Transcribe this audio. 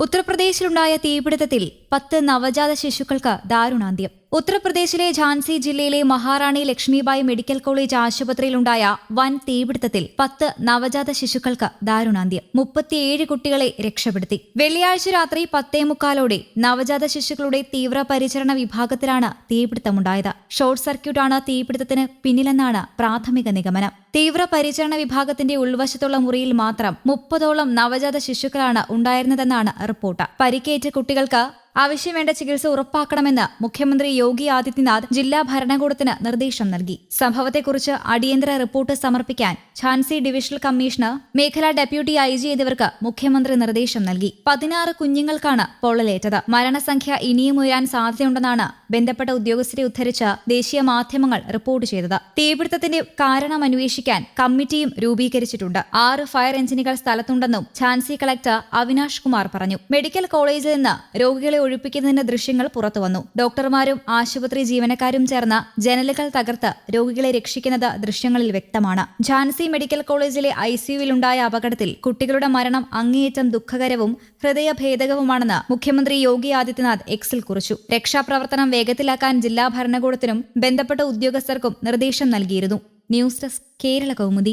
ഉത്തർപ്രദേശിലുണ്ടായ തീപിടുത്തത്തിൽ പത്ത് നവജാത ശിശുക്കൾക്ക് ദാരുണാന്ത്യം. ഉത്തർപ്രദേശിലെ ഝാൻസി ജില്ലയിലെ മഹാറാണി ലക്ഷ്മിബായി മെഡിക്കൽ കോളേജ് ആശുപത്രിയിലുണ്ടായ വൻ തീപിടുത്തത്തിൽ പത്ത് നവജാത ശിശുക്കൾക്ക് ദാരുണാന്ത്യം. മുപ്പത്തിയേഴ് കുട്ടികളെ രക്ഷപ്പെടുത്തി. വെള്ളിയാഴ്ച രാത്രി പത്തേ മുക്കാലോടെ നവജാത ശിശുക്കളുടെ തീവ്രപരിചരണ വിഭാഗത്തിലാണ് തീപിടുത്തമുണ്ടായത്. ഷോർട്ട് സർക്യൂട്ടാണ് തീപിടുത്തത്തിന് പിന്നിലെന്നാണ് പ്രാഥമിക നിഗമനം. തീവ്രപരിചരണ വിഭാഗത്തിന്റെ ഉൾവശത്തുള്ള മുറിയിൽ മാത്രം മുപ്പതോളം നവജാത ശിശുക്കളാണ് ഉണ്ടായിരുന്നതെന്നാണ് റിപ്പോർട്ട്. പരിക്കേറ്റ കുട്ടികൾക്ക് ആവശ്യം വേണ്ട ചികിത്സ ഉറപ്പാക്കണമെന്ന് മുഖ്യമന്ത്രി യോഗി ആദിത്യനാഥ് ജില്ലാ ഭരണകൂടത്തിന് നിർദ്ദേശം നൽകി. സംഭവത്തെക്കുറിച്ച് അടിയന്തര റിപ്പോർട്ട് സമർപ്പിക്കാൻ ഝാൻസി ഡിവിഷണൽ കമ്മീഷണർ മേഖലാ ഡെപ്യൂട്ടി ഐ ജി എന്നിവർക്ക് മുഖ്യമന്ത്രി നിർദ്ദേശം നൽകി. പതിനാറ് കുഞ്ഞുങ്ങൾക്കാണ് പൊള്ളലേറ്റത്. മരണസംഖ്യ ഇനിയും ഉയരാൻ സാധ്യതയുണ്ടെന്നാണ് ബന്ധപ്പെട്ട ഉദ്യോഗസ്ഥരെ ഉദ്ധരിച്ച് ദേശീയ മാധ്യമങ്ങൾ റിപ്പോർട്ട് ചെയ്തത്. തീപിടുത്തത്തിന്റെ കാരണം അന്വേഷിക്കാൻ കമ്മിറ്റിയും രൂപീകരിച്ചിട്ടുണ്ട്. ആറ് ഫയർ എഞ്ചിനുകൾ സ്ഥലത്തുണ്ടെന്നും ഝാൻസി കളക്ടർ അവിനാഷ് കുമാർ പറഞ്ഞു. മെഡിക്കൽ കോളേജിൽ നിന്ന് രോഗികളെ ഒഴിപ്പിക്കുന്നതിന്റെ ദൃശ്യങ്ങൾ പുറത്തുവന്നു ഡോക്ടർമാരും ആശുപത്രി ജീവനക്കാരും ചേർന്ന് ജനലുകൾ തകർത്ത് രോഗികളെ രക്ഷിക്കുന്നത് ദൃശ്യങ്ങളിൽ വ്യക്തമാണ്. ഝാൻസി മെഡിക്കൽ കോളേജിലെ ഐസിയുവിലുണ്ടായ അപകടത്തിൽ കുട്ടികളുടെ മരണം അങ്ങേയറ്റം ദുഃഖകരവും ഹൃദയഭേദകവുമാണെന്ന് മുഖ്യമന്ത്രി യോഗി ആദിത്യനാഥ് എക്സിൽ കുറിച്ചു. രക്ഷാപ്രവർത്തനം വേഗത്തിലാക്കാൻ ജില്ലാ ഭരണകൂടത്തിനും ബന്ധപ്പെട്ട ഉദ്യോഗസ്ഥർക്കും നിർദ്ദേശം നൽകിയിരുന്നു. News desk Kerala Kaumudi.